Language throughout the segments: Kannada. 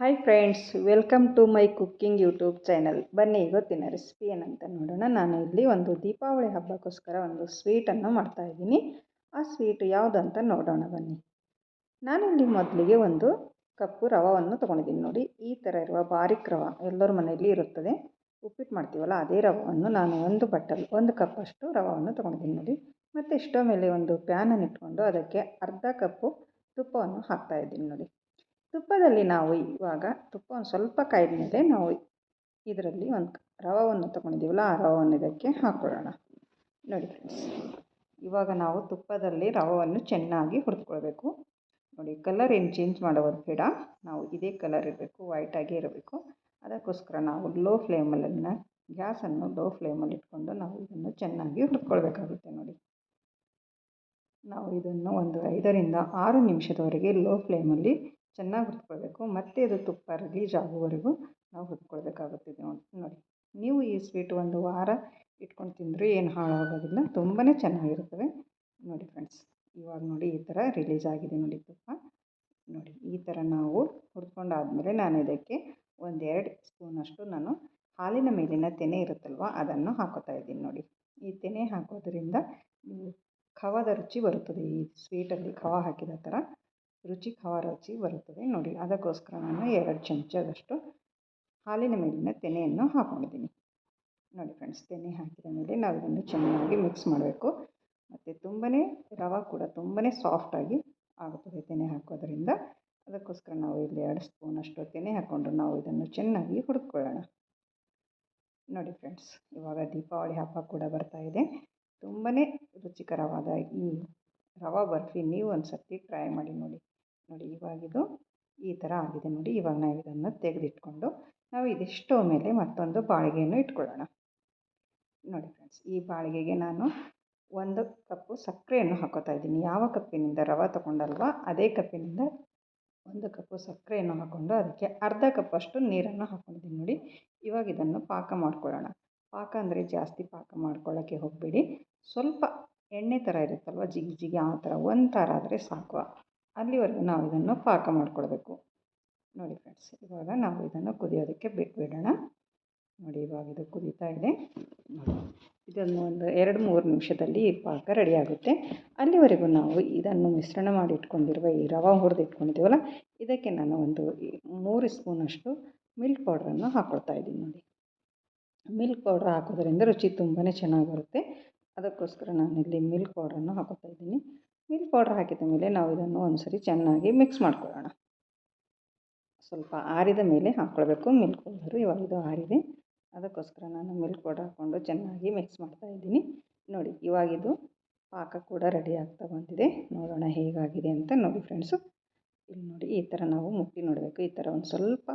Hi friends welcome to my cooking YouTube channel ಬನ್ನಿ, ಇವತ್ತಿನ ರೆಸಿಪಿ ಏನಂತ ನೋಡೋಣ. ನಾನು ಇಲ್ಲಿ ಒಂದು ದೀಪಾವಳಿ ಹಬ್ಬಕ್ಕೋಸ್ಕರ ಒಂದು ಸ್ವೀಟನ್ನು ಮಾಡ್ತಾಯಿದ್ದೀನಿ ಆ ಸ್ವೀಟ್ ಯಾವುದಂತ ನೋಡೋಣ ಬನ್ನಿ. ನಾನಿಲ್ಲಿ ಮೊದಲಿಗೆ ಒಂದು ಕಪ್ಪು ರವವನ್ನು ತೊಗೊಂಡಿದ್ದೀನಿ ನೋಡಿ. ಈ ಥರ ಇರುವ ಬಾರಿಕ್ ರವ ಎಲ್ಲರ ಮನೆಯಲ್ಲಿ ಇರುತ್ತದೆ. ಉಪ್ಪಿಟ್ಟು ಮಾಡ್ತೀವಲ್ಲ, ಅದೇ ರವವನ್ನು ನಾನು ಒಂದು ಬಟ್ಟಲ್, ಒಂದು ಕಪ್ಪಷ್ಟು ರವವನ್ನು ತೊಗೊಂಡಿದ್ದೀನಿ ನೋಡಿ. ಮತ್ತು ಇಷ್ಟೋ ಮೇಲೆ ಒಂದು ಪ್ಯಾನನ್ನು ಇಟ್ಕೊಂಡು ಅದಕ್ಕೆ ಅರ್ಧ ಕಪ್ಪು ತುಪ್ಪವನ್ನು ಹಾಕ್ತಾಯಿದ್ದೀನಿ ನೋಡಿ. ತುಪ್ಪದಲ್ಲಿ ನಾವು ಇವಾಗ ತುಪ್ಪ ಒಂದು ಸ್ವಲ್ಪ ಕಾಯ್ದ ಮೇಲೆ ನಾವು ಇದರಲ್ಲಿ ಒಂದು ರವವನ್ನು ತೊಗೊಂಡಿದ್ದೀವಲ್ಲ, ಆ ರವವನ್ನು ಇದಕ್ಕೆ ಹಾಕ್ಕೊಳ್ಳೋಣ ನೋಡಿ ಫ್ರೆಂಡ್ಸ್ ಇವಾಗ ನಾವು ತುಪ್ಪದಲ್ಲಿ ರವವನ್ನು ಚೆನ್ನಾಗಿ ಹುರಿದುಕೊಳ್ಬೇಕು. ನೋಡಿ ಕಲರ್ ಏನು ಚೇಂಜ್ ಮಾಡೋದು ಬೇಡ. ನಾವು ಇದೇ ಕಲರ್ ಇರಬೇಕು ವೈಟಾಗೇ ಇರಬೇಕು. ಅದಕ್ಕೋಸ್ಕರ ನಾವು ಲೋ ಫ್ಲೇಮಲ್ಲಿನ ಗ್ಯಾಸನ್ನು ಲೋ ಫ್ಲೇಮಲ್ಲಿ ಇಟ್ಕೊಂಡು ನಾವು ಇದನ್ನು ಚೆನ್ನಾಗಿ ಹುರ್ಕೊಳ್ಬೇಕಾಗುತ್ತೆ ನೋಡಿ. ನಾವು ಇದನ್ನು ಒಂದು ಐದರಿಂದ ಆರು ನಿಮಿಷದವರೆಗೆ ಲೋ ಫ್ಲೇಮಲ್ಲಿ ಚೆನ್ನಾಗಿ ಹುರ್ಕೊಳ್ಬೇಕು ಮತ್ತೆ ಅದು ತುಪ್ಪ ರಿಲೀಸ್ ಆಗುವವರೆಗೂ ನಾವು ಹುರ್ಕೊಳ್ಬೇಕಾಗುತ್ತೆ ನೋಡಿ. ನೀವು ಈ ಸ್ವೀಟ್ ಒಂದು ವಾರ ಇಟ್ಕೊಂಡು ತಿಂದರೂ ಏನು ಹಾಳಾಗೋದಿಲ್ಲ. ತುಂಬಾ ಚೆನ್ನಾಗಿರ್ತವೆ ನೋಡಿ ಫ್ರೆಂಡ್ಸ್, ಇವಾಗ ನೋಡಿ ಈ ಥರ ರಿಲೀಸ್ ಆಗಿದೆ ನೋಡಿ ತುಪ್ಪ. ನೋಡಿ, ಈ ಥರ ನಾವು ಹುರ್ಕೊಂಡಾದಮೇಲೆ ನಾನು ಇದಕ್ಕೆ ಒಂದೆರಡು ಸ್ಪೂನಷ್ಟು ನಾನು ಹಾಲಿನ ಮೇಲಿನ ತೆನೆ ಇರುತ್ತಲ್ವ, ಅದನ್ನು ಹಾಕೋತಾ ಇದ್ದೀನಿ ನೋಡಿ. ಈ ತೆನೆ ಹಾಕೋದ್ರಿಂದ ಖವಾದ ರುಚಿ ಬರುತ್ತದೆ ಈ ಸ್ವೀಟಲ್ಲಿ, ಖವ ಹಾಕಿದ ಥರ ರುಚಿ ಖಾರಾಚಿ ರುಚಿ ಬರುತ್ತದೆ. ನೋಡಿ, ಅದಕ್ಕೋಸ್ಕರ ನಾನು ಎರಡು ಚಮಚದಷ್ಟು ಹಾಲಿನ ಮೇಲಿನ ತೆನೆಯನ್ನು ಹಾಕೊಂಡಿದ್ದೀನಿ. ನೋಡಿ ಫ್ರೆಂಡ್ಸ್ ತೆನೆ ಹಾಕಿದ ಮೇಲೆ ನಾವು ಇದನ್ನು ಚೆನ್ನಾಗಿ ಮಿಕ್ಸ್ ಮಾಡಬೇಕು. ಮತ್ತು ತುಂಬಾ ರವೆ ಕೂಡ ತುಂಬಾ ಸಾಫ್ಟಾಗಿ ಆಗುತ್ತದೆ ತೆನೆ ಹಾಕೋದ್ರಿಂದ ಅದಕ್ಕೋಸ್ಕರ ನಾವು ಇಲ್ಲಿ ಎರಡು ಸ್ಪೂನಷ್ಟು ತೆನೆ ಹಾಕ್ಕೊಂಡು ನಾವು ಇದನ್ನು ಚೆನ್ನಾಗಿ ಹುಡುಕೊಳ್ಳೋಣ ನೋಡಿ ಫ್ರೆಂಡ್ಸ್ ಇವಾಗ ದೀಪಾವಳಿ ಹಬ್ಬ ಕೂಡ ಬರ್ತಾ ಇದೆ. ತುಂಬಾ ರುಚಿಕರವಾದ ಈ ರವಾ ಬರ್ಫಿ ನೀವು ಒಂದು ಸರ್ತಿ ಟ್ರೈ ಮಾಡಿ ನೋಡಿ. ನೋಡಿ ಇವಾಗಿದು ಈ ಥರ ಆಗಿದೆ ನೋಡಿ. ಇವಾಗ ನಾವು ಇದನ್ನು ತೆಗೆದಿಟ್ಕೊಂಡು ನಾವು ಇದಿಷ್ಟೋ ಮೇಲೆ ಮತ್ತೊಂದು ಬಾಳಿಗೆಯನ್ನು ಇಟ್ಕೊಳ್ಳೋಣ. ನೋಡಿ ಫ್ರೆಂಡ್ಸ್ ಈ ಬಾಳಿಗೆಗೆ ನಾನು ಒಂದು ಕಪ್ಪು ಸಕ್ಕರೆಯನ್ನು ಹಾಕೋತಾ ಇದ್ದೀನಿ. ಯಾವ ಕಪ್ಪಿನಿಂದ ರವೆ ತೊಗೊಂಡಲ್ವ ಅದೇ ಕಪ್ಪಿನಿಂದ ಒಂದು ಕಪ್ಪು ಸಕ್ಕರೆಯನ್ನು ಹಾಕ್ಕೊಂಡು ಅದಕ್ಕೆ ಅರ್ಧ ಕಪ್ಪಷ್ಟು ನೀರನ್ನು ಹಾಕ್ಕೊಂಡಿದ್ದೀನಿ ನೋಡಿ. ಇವಾಗ ಇದನ್ನು ಪಾಕ ಮಾಡ್ಕೊಳ್ಳೋಣ. ಪಾಕ ಅಂದರೆ ಜಾಸ್ತಿ ಪಾಕ ಮಾಡ್ಕೊಳ್ಳೋಕ್ಕೆ ಹೋಗಬೇಡಿ. ಸ್ವಲ್ಪ ಎಣ್ಣೆ ಥರ ಇರುತ್ತಲ್ವ, ಜಿಗಿ ಜಿಗಿ ಆ ಥರ ಒಂದು ಥರ ಆದರೆ ಸಾಕು. ಅಲ್ಲಿವರೆಗೂ ನಾವು ಇದನ್ನು ಪಾಕ ಮಾಡ್ಕೊಳ್ಬೇಕು. ನೋಡಿ ಫ್ರೆಂಡ್ಸ್ ಇವಾಗ ನಾವು ಇದನ್ನು ಕುದಿಯೋದಕ್ಕೆ ಬಿಟ್ಬಿಡೋಣ. ನೋಡಿ ಇವಾಗ ಇದು ಕುದೀತಾ ಇದೆ. ಇದನ್ನು ಒಂದು ಎರಡು ಮೂರು ನಿಮಿಷದಲ್ಲಿ ಈ ಪಾಕ ರೆಡಿಯಾಗುತ್ತೆ ಅಲ್ಲಿವರೆಗೂ ನಾವು ಇದನ್ನು ಮಿಶ್ರಣ ಮಾಡಿ ಇಟ್ಕೊಂಡಿರುವ ಈ ರವೆ ಹುರಿದು ಇಟ್ಕೊಂಡಿದ್ದೀವಲ್ಲ ಇದಕ್ಕೆ ನಾನು ಒಂದು ಮೂರು ಸ್ಪೂನಷ್ಟು ಮಿಲ್ಕ್ ಪೌಡ್ರನ್ನು ಹಾಕ್ಕೊಳ್ತಾ ಇದ್ದೀನಿ ನೋಡಿ. ಮಿಲ್ಕ್ ಪೌಡ್ರ್ ಹಾಕೋದ್ರಿಂದ ರುಚಿ ತುಂಬಾ ಚೆನ್ನಾಗಿ ಬರುತ್ತೆ. ಅದಕ್ಕೋಸ್ಕರ ನಾನಿಲ್ಲಿ ಮಿಲ್ಕ್ ಪೌಡ್ರನ್ನು ಹಾಕೋತಾ ಇದ್ದೀನಿ. ಮಿಲ್ಕ್ ಪೌಡ್ರ್ ಹಾಕಿದ ಮೇಲೆ ನಾವು ಇದನ್ನು ಒಂದು ಸರಿ ಚೆನ್ನಾಗಿ ಮಿಕ್ಸ್ ಮಾಡ್ಕೊಳ್ಳೋಣ. ಸ್ವಲ್ಪ ಆರಿದ ಮೇಲೆ ಹಾಕ್ಕೊಳ್ಬೇಕು. ಮಿಲ್ಕ್ ಪೌಡರ್ ಇವಾಗ ಇದು ಆರಿದೆ. ಅದಕ್ಕೋಸ್ಕರ ನಾನು ಮಿಲ್ಕ್ ಪೌಡರ್ ಹಾಕ್ಕೊಂಡು ಚೆನ್ನಾಗಿ ಮಿಕ್ಸ್ ಮಾಡ್ತಾ ಇದ್ದೀನಿ. ನೋಡಿ ಇವಾಗಿದು ಪಾಕ ಕೂಡ ರೆಡಿ ಆಗ್ತಾ ಬಂದಿದೆ. ನೋಡೋಣ ಹೇಗಾಗಿದೆ ಅಂತ ನೋಡಿ ಫ್ರೆಂಡ್ಸು ಇಲ್ಲಿ ನೋಡಿ, ಈ ಥರ ನಾವು ಮುಟ್ಟಿ ನೋಡಬೇಕು. ಈ ಥರ ಒಂದು ಸ್ವಲ್ಪ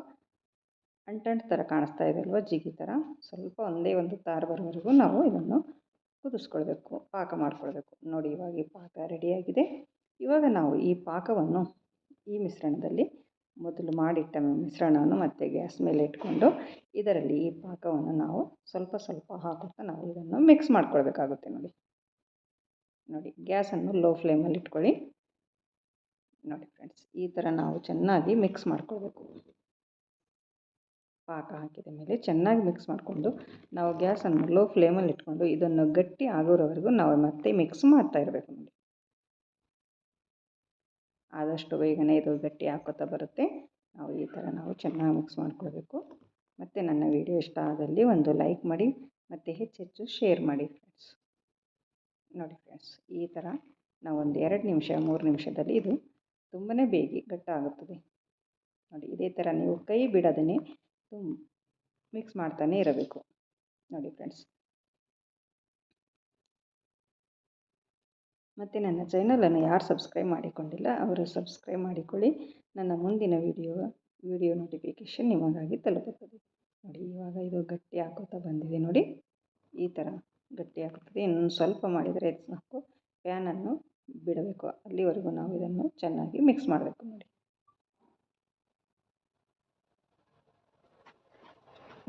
ಅಂಟಂಟ್ ಥರ ಕಾಣಿಸ್ತಾ ಇದೆ ಅಲ್ವಾ? ಜಿಗಿ ಥರ ಸ್ವಲ್ಪ ಒಂದೇ ಒಂದು ತಾರ್ ಬರೋವರೆಗೂ ನಾವು ಇದನ್ನು ಕುದಿಸ್ಕೊಳ್ಬೇಕು, ಪಾಕ ಮಾಡ್ಕೊಳ್ಬೇಕು. ನೋಡಿ ಇವಾಗ ಈ ಪಾಕ ರೆಡಿಯಾಗಿದೆ. ಇವಾಗ ನಾವು ಈ ಪಾಕವನ್ನು ಈ ಮಿಶ್ರಣದಲ್ಲಿ ಮೊದಲು ಮಾಡಿಟ್ಟ ಮಿಶ್ರಣವನ್ನು ಮತ್ತೆ ಗ್ಯಾಸ್ ಮೇಲೆ ಇಟ್ಕೊಂಡು ಇದರಲ್ಲಿ ಈ ಪಾಕವನ್ನು ನಾವು ಸ್ವಲ್ಪ ಸ್ವಲ್ಪ ಹಾಕುತ್ತಾ ನಾವು ಇದನ್ನು ಮಿಕ್ಸ್ ಮಾಡ್ಕೊಳ್ಬೇಕಾಗುತ್ತೆ ನೋಡಿ. ನೋಡಿ, ಗ್ಯಾಸನ್ನು ಲೋ ಫ್ಲೇಮಲ್ಲಿ ಇಟ್ಕೊಳ್ಳಿ. ನೋಡಿ ಫ್ರೆಂಡ್ಸ್ ಈ ಥರ ನಾವು ಚೆನ್ನಾಗಿ ಮಿಕ್ಸ್ ಮಾಡ್ಕೊಳ್ಬೇಕು. ಪಾಕ ಹಾಕಿದ ಮೇಲೆ ಚೆನ್ನಾಗಿ ಮಿಕ್ಸ್ ಮಾಡಿಕೊಂಡು ನಾವು ಗ್ಯಾಸನ್ನು ಲೋ ಫ್ಲೇಮಲ್ಲಿ ಇಟ್ಕೊಂಡು ಇದನ್ನು ಗಟ್ಟಿ ಆಗೋರವರೆಗೂ ನಾವು ಮತ್ತೆ ಮಿಕ್ಸ್ ಮಾಡ್ತಾ ಇರಬೇಕು ನೋಡಿ. ಆದಷ್ಟು ಬೇಗನೆ ಇದು ಗಟ್ಟಿ ಹಾಕೋತಾ ಬರುತ್ತೆ. ನಾವು ಈ ಥರ ನಾವು ಚೆನ್ನಾಗಿ ಮಿಕ್ಸ್ ಮಾಡ್ಕೊಳ್ಬೇಕು. ಮತ್ತು ನನ್ನ ವಿಡಿಯೋ ಇಷ್ಟ ಆದಲ್ಲಿ ಒಂದು ಲೈಕ್ ಮಾಡಿ, ಮತ್ತು ಹೆಚ್ಚೆಚ್ಚು ಶೇರ್ ಮಾಡಿ ಫ್ರೆಂಡ್ಸ್ ನೋಡಿ ಫ್ರೆಂಡ್ಸ್ ಈ ಥರ ನಾವು ಒಂದು ಎರಡು ನಿಮಿಷ, ಮೂರು ನಿಮಿಷದಲ್ಲಿ ಇದು ತುಂಬಾ ಬೇಗ ಗಟ್ಟಾಗುತ್ತದೆ. ನೋಡಿ, ಇದೇ ಥರ ನೀವು ಕೈ ಬಿಡದೇ ಮಿಕ್ಸ್ ಮಾಡ್ತಾನೆ ಇರಬೇಕು. ನೋಡಿ ಫ್ರೆಂಡ್ಸ್ ಮತ್ತು ನನ್ನ ಚಾನಲನ್ನು ಯಾರು ಸಬ್ಸ್ಕ್ರೈಬ್ ಮಾಡಿಕೊಂಡಿಲ್ಲ, ಅವರು ಸಬ್ಸ್ಕ್ರೈಬ್ ಮಾಡಿಕೊಳ್ಳಿ. ನನ್ನ ಮುಂದಿನ ವಿಡಿಯೋ ವಿಡಿಯೋ ನೋಟಿಫಿಕೇಷನ್ ನಿಮಗಾಗಿ ತಲುಪುತ್ತದೆ. ನೋಡಿ ಇವಾಗ ಇದು ಗಟ್ಟಿ ಹಾಕೋತಾ ಬಂದಿದೆ ನೋಡಿ. ಈ ಥರ ಗಟ್ಟಿ ಹಾಕುತ್ತದೆ. ಇನ್ನೊಂದು ಸ್ವಲ್ಪ ಮಾಡಿದರೆ ಸಾಕು ಪ್ಯಾನನ್ನು ಬಿಡಬೇಕು. ಅಲ್ಲಿವರೆಗೂ ನಾವು ಇದನ್ನು ಚೆನ್ನಾಗಿ ಮಿಕ್ಸ್ ಮಾಡಬೇಕು ನೋಡಿ.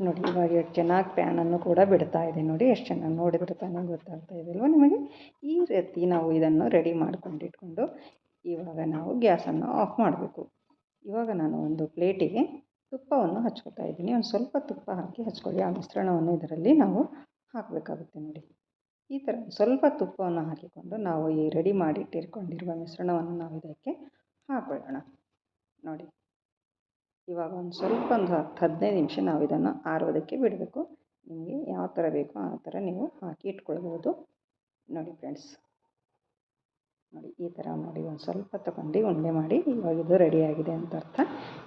ನೋಡಿ, ಇವಾಗ ಎಷ್ಟು ಚೆನ್ನಾಗಿ ಪ್ಯಾನನ್ನು ಕೂಡ ಬಿಡ್ತಾ ಇದೆ ನೋಡಿ, ಎಷ್ಟು ಚೆನ್ನಾಗಿ ನೋಡಿದ್ರೆ ತಾನೇ ಗೊತ್ತಾಗ್ತಾ ಇದೆ ಅಲ್ವಾ ನಿಮಗೆ? ಈ ರೀತಿ ನಾವು ಇದನ್ನು ರೆಡಿ ಮಾಡ್ಕೊಂಡು ಇಟ್ಕೊಂಡು ಇವಾಗ ನಾವು ಗ್ಯಾಸನ್ನು ಆಫ್ ಮಾಡಬೇಕು. ಇವಾಗ ನಾನು ಒಂದು ಪ್ಲೇಟಿಗೆ ತುಪ್ಪವನ್ನು ಹಚ್ಕೊತಾ ಇದ್ದೀನಿ. ಒಂದು ಸ್ವಲ್ಪ ತುಪ್ಪ ಹಾಕಿ ಹಚ್ಕೊಳ್ಳಿ. ಆ ಮಿಶ್ರಣವನ್ನು ಇದರಲ್ಲಿ ನಾವು ಹಾಕಬೇಕಾಗುತ್ತೆ ನೋಡಿ. ಈ ಥರ ಸ್ವಲ್ಪ ತುಪ್ಪವನ್ನು ಹಾಕಿಕೊಂಡು ನಾವು ಈ ರೆಡಿ ಮಾಡಿ ಇಟ್ಟಿರ್ಕೊಂಡಿರುವ ಮಿಶ್ರಣವನ್ನು ನಾವು ಇದಕ್ಕೆ ಹಾಕೊಳ್ಳೋಣ. ನೋಡಿ. ಇವಾಗ ಒಂದು ಸ್ವಲ್ಪ ಒಂದು ಹತ್ತು, ಹದಿನೈದು ನಿಮಿಷ ನಾವು ಇದನ್ನು ಆರೋದಕ್ಕೆ ಬಿಡಬೇಕು. ನಿಮಗೆ ಯಾವ ಥರ ಬೇಕೋ ಆ ಥರ ನೀವು ಹಾಕಿ ಇಟ್ಕೊಳ್ಬೋದು. ನೋಡಿ ಫ್ರೆಂಡ್ಸ್. ನೋಡಿ, ಈ ಥರ ನೋಡಿ ಒಂದು ಸ್ವಲ್ಪ ತಗೊಂಡು ಉಂಡೆ ಮಾಡಿ ಇವಾಗ ಇದು ರೆಡಿಯಾಗಿದೆ ಅಂತ ಅರ್ಥ.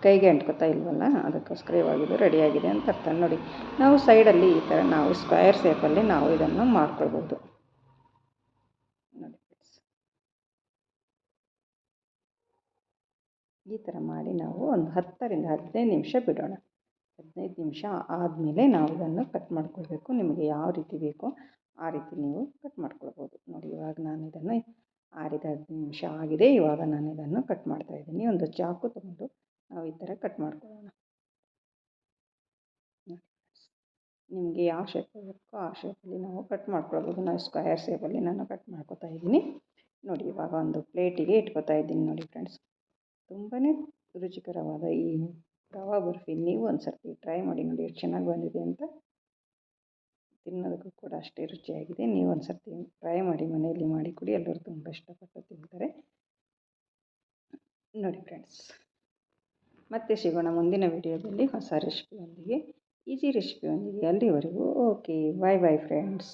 ಕೈಗೆ ಅಂಟ್ಕೊತಾ ಇಲ್ವಲ್ಲ, ಅದಕ್ಕೋಸ್ಕರ ಇವಾಗ ಇದು ರೆಡಿಯಾಗಿದೆ ಅಂತ ಅರ್ಥ. ನೋಡಿ, ನಾವು ಸೈಡಲ್ಲಿ ಈ ಥರ ನಾವು ಸ್ಕ್ವಯರ್ ಶೇಪಲ್ಲಿ ನಾವು ಇದನ್ನು ಮಾಡ್ಕೊಳ್ಬೋದು ನೋಡಿ ಫ್ರೆಂಡ್ಸ್ ಈ ಥರ ಮಾಡಿ ನಾವು ಒಂದು ಹತ್ತರಿಂದ ಹದಿನೈದು ನಿಮಿಷ ಬಿಡೋಣ. ಹದಿನೈದು ನಿಮಿಷ ಆದಮೇಲೆ ನಾವು ಇದನ್ನು ಕಟ್ ಮಾಡ್ಕೊಳ್ಬೇಕು. ನಿಮಗೆ ಯಾವ ರೀತಿ ಬೇಕೋ ಆ ರೀತಿ ನೀವು ಕಟ್ ಮಾಡ್ಕೊಳ್ಬೋದು. ನೋಡಿ, ಇವಾಗ ನಾನು ಇದನ್ನು ಆರಿದ ಹದಿನೈದು ನಿಮಿಷ ಆಗಿದೆ. ಇವಾಗ ನಾನು ಇದನ್ನು ಕಟ್ ಮಾಡ್ತಾ ಇದ್ದೀನಿ. ಒಂದು ಚಾಕು ತಗೊಂಡು ನಾವು ಈ ಥರ ಕಟ್ ಮಾಡ್ಕೊಳ್ಳೋಣ. ನಿಮಗೆ ಯಾವ ಶೇಪ್ ಬೇಕೋ ಆ ಶೇಪಲ್ಲಿ ನಾವು ಕಟ್ ಮಾಡ್ಕೊಳ್ಬೋದು. ನಾವು ಸ್ಕ್ವಯರ್ ಶೇಪಲ್ಲಿ ನಾನು ಕಟ್ ಮಾಡ್ಕೊತಾ ಇದ್ದೀನಿ. ನೋಡಿ, ಇವಾಗ ಒಂದು ಪ್ಲೇಟಿಗೆ ಇಟ್ಕೊತಾ ಇದ್ದೀನಿ. ನೋಡಿ ಫ್ರೆಂಡ್ಸ್ ತುಂಬಾ ರುಚಿಕರವಾದ ಈ ರವಾ ಬರ್ಫಿ ನೀವು ಒಂದು ಸರ್ತಿ ಟ್ರೈ ಮಾಡಿ ನೋಡಿ ಎಷ್ಟು ಚೆನ್ನಾಗಿ ಬಂದಿದೆ ಅಂತ. ತಿನ್ನೋದಕ್ಕೂ ಕೂಡ ಅಷ್ಟೇ ರುಚಿಯಾಗಿದೆ. ನೀವು ಒಂದು ಸರ್ತಿ ಟ್ರೈ ಮಾಡಿ ಮನೆಯಲ್ಲಿ ಮಾಡಿ ಕೊಡಿ. ಎಲ್ಲರೂ ತುಂಬ ಇಷ್ಟಪಟ್ಟು ತಿಂತಾರೆ. ನೋಡಿ ಫ್ರೆಂಡ್ಸ್ ಮತ್ತೆ ಸಿಗೋಣ ಮುಂದಿನ ವಿಡಿಯೋದಲ್ಲಿ ಹೊಸ ರೆಸಿಪಿಯೊಂದಿಗೆ ಈಸಿ ರೆಸಿಪಿಯೊಂದಿಗೆ ಅಲ್ಲಿವರೆಗೂ ಓಕೆ ಬಾಯ್ ಬಾಯ್ ಫ್ರೆಂಡ್ಸ್